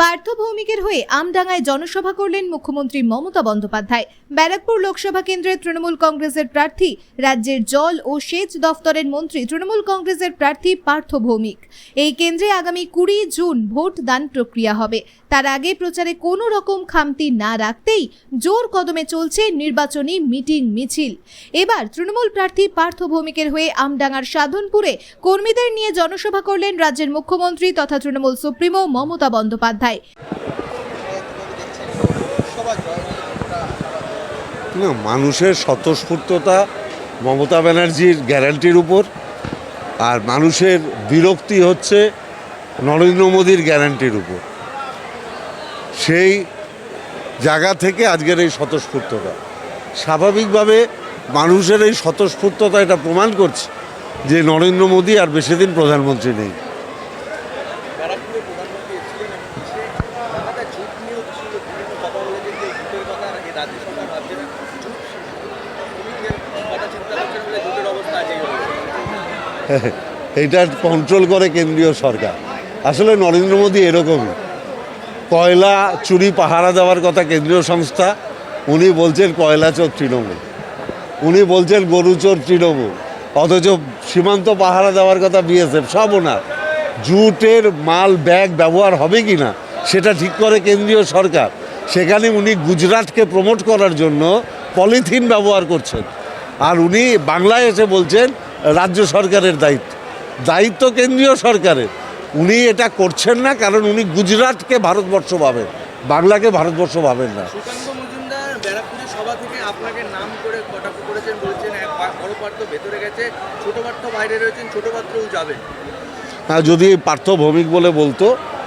পার্থ ভৌমিকের হয়ে আমডাঙ্গায় জনসভা করলেন মুখ্যমন্ত্রী মমতা বন্দ্যোপাধ্যায়। ব্যারাকপুর লোকসভা কেন্দ্রের তৃণমূল কংগ্রেসের প্রার্থী, রাজ্যের জল ও সেচ দফতরের মন্ত্রী, তৃণমূল কংগ্রেসের প্রার্থী পার্থ ভৌমিক এই কেন্দ্রে আগামী কুড়ি জুন ভোট দান প্রক্রিয়া হবে। তার আগে প্রচারে কোনো রকম খামতি না রাখতেই জোর কদমে চলছে নির্বাচনী মিটিং মিছিল। এবার তৃণমূল প্রার্থী পার্থ ভৌমিকের হয়ে আমডাঙ্গার সাধনপুরে কর্মীদের নিয়ে জনসভা করলেন রাজ্যের মুখ্যমন্ত্রী তথা তৃণমূল সুপ্রিমো মমতা বন্দ্যোপাধ্যায়। না, মানুষের স্বতঃস্ফূর্ততা মমতা ব্যানার্জির গ্যারান্টির উপর, আর মানুষের বিরক্তি হচ্ছে নরেন্দ্র মোদীর গ্যারান্টির উপর। সেই জায়গা থেকে আজকের এই স্বতঃস্ফূর্ততা। স্বাভাবিকভাবে মানুষের এই স্বতঃস্ফূর্ততা এটা প্রমাণ করছে যে নরেন্দ্র মোদী আর বেশি দিন প্রধানমন্ত্রী নেই ব্যারাকপুরে প্রধানমন্ত্রী এসেছিলেন এবং এসে লাগাতার এইটা কন্ট্রোল করে কেন্দ্রীয় সরকার। আসলে নরেন্দ্র মোদী এরকমই। কয়লা, চুরি, পাহারা দেওয়ার কথা কেন্দ্রীয় সংস্থা, উনি বলছেন কয়লা চোর তৃণমূল। উনি বলছেন গরু চোর তৃণমূল। অথচ সীমান্ত পাহারা দেওয়ার কথা বিএসএফ, সব ওনার। জুটের মাল, ব্যাগ ব্যবহার হবে কি না সেটা ঠিক করে কেন্দ্রীয় সরকার। সেখানে উনি গুজরাটকে প্রমোট করার জন্য পলিথিন ব্যবহার করছেন। আর উনি বাংলায় এসে বলছেন রাজ্য সরকারের দায়িত্ব। দায়িত্ব কেন্দ্রীয় সরকারের। উনি এটা করছেন না কারণ উনি গুজরাটকে ভারতবর্ষ ভাবেন। বাংলাকে ভারতবর্ষ ভাবেন না। আপনাকে নাম করে কটাক্ষ করেছেন বলেছেন এক বড় পাত্র ভেতরে গেছে ছোট পাত্র বাইরে রয়েছেন ছোট পাত্রও যাবে আর যদি পার্থ ভৌমিক বলে বলতো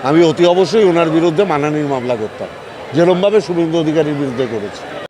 আমি অতি অবশ্যই ওনার বিরুদ্ধে মানানির মামলা করতাম। যেরমভাবে শুভেন্দু অধিকারীর বিরুদ্ধে করেছে।